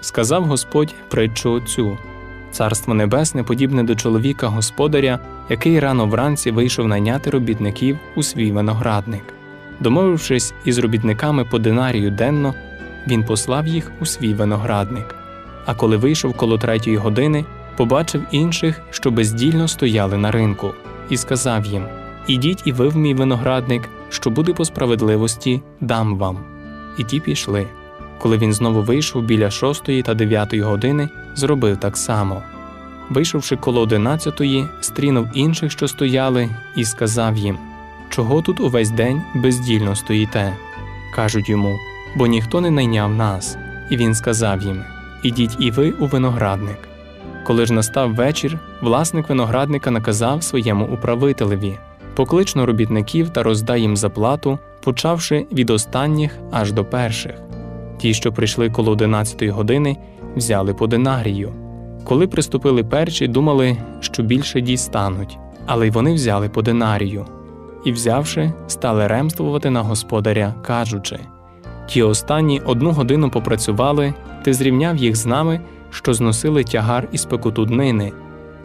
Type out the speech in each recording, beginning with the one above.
сказав Господь притчу оцю. Царство небесне подібне до чоловіка господаря, який рано вранці вийшов найняти робітників у свій виноградник. Домовившись із робітниками по динарію денно, він послав їх у свій виноградник. А коли вийшов коло третьої години, побачив інших, що бездільно стояли на ринку, і сказав їм: Ідіть і ви в мій виноградник, що буде по справедливості, дам вам. І ті пішли. Коли він знову вийшов біля шостої та дев'ятої години, зробив так само. Вийшовши коло одинадцятої, стрінув інших, що стояли, і сказав їм: Чого тут увесь день бездільно стоїте? Кажуть йому, бо ніхто не найняв нас. І він сказав їм: Ідіть і ви у виноградник. Коли ж настав вечір, власник виноградника наказав своєму управителеві: Поклично робітників та роздай їм заплату, почавши від останніх аж до перших. Ті, що прийшли коло одинадцятої години, взяли по динарію. Коли приступили перші, думали, що більше дістануть, але й вони взяли по динарію. І, взявши, стали ремствувати на господаря, кажучи: Ті останні одну годину попрацювали, ти зрівняв їх з нами, що зносили тягар і спекоту днини.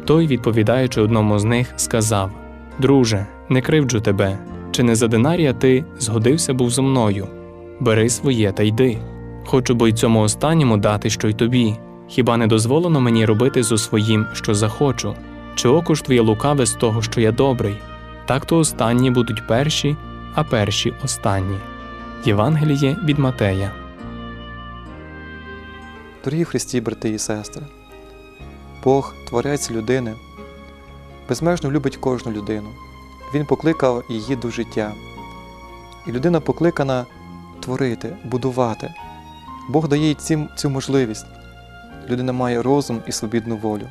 Той, відповідаючи одному з них, сказав: Друже, не кривджу тебе, чи не за динарія ти згодився був зо мною? Бери своє та йди. Хочу бо й цьому останньому дати, що й тобі. Хіба не дозволено мені робити зо своїм, що захочу? Чи око ж твоє лукаве з того, що я добрий? Так то останні будуть перші, а перші останні. Євангеліє від Матея. Дорогі Христі, брати і сестри, Бог, Творець людини, безмежно любить кожну людину. Він покликав її до життя. І людина покликана творити, будувати. Бог дає їй цим, цю можливість. Людина має розум і свобідну волю.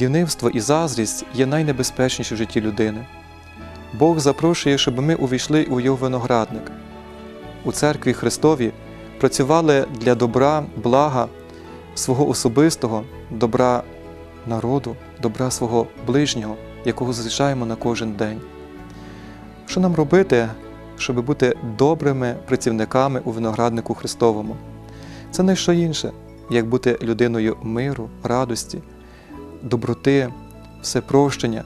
Лінивство і заздрість є найнебезпечніші в житті людини. Бог запрошує, щоб ми увійшли у його виноградник. У церкві Христові працювали для добра, блага свого особистого, добра народу, добра свого ближнього, якого зустрічаємо на кожен день. Що нам робити, щоб бути добрими працівниками у винограднику Христовому? Це не що інше, як бути людиною миру, радості, доброти, всепрощення,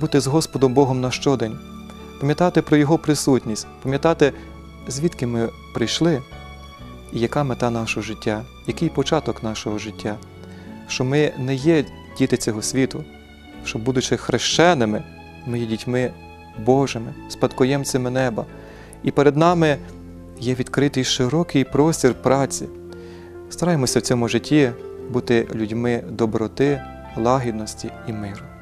бути з Господом Богом на щодень, пам'ятати про Його присутність, пам'ятати, звідки ми прийшли і яка мета нашого життя, який початок нашого життя, що ми не є діти цього світу, що, будучи хрещеними, ми є дітьми Божими, спадкоємцями неба, і перед нами є відкритий широкий простір праці. Стараємося в цьому житті бути людьми доброти, лагідності і миру.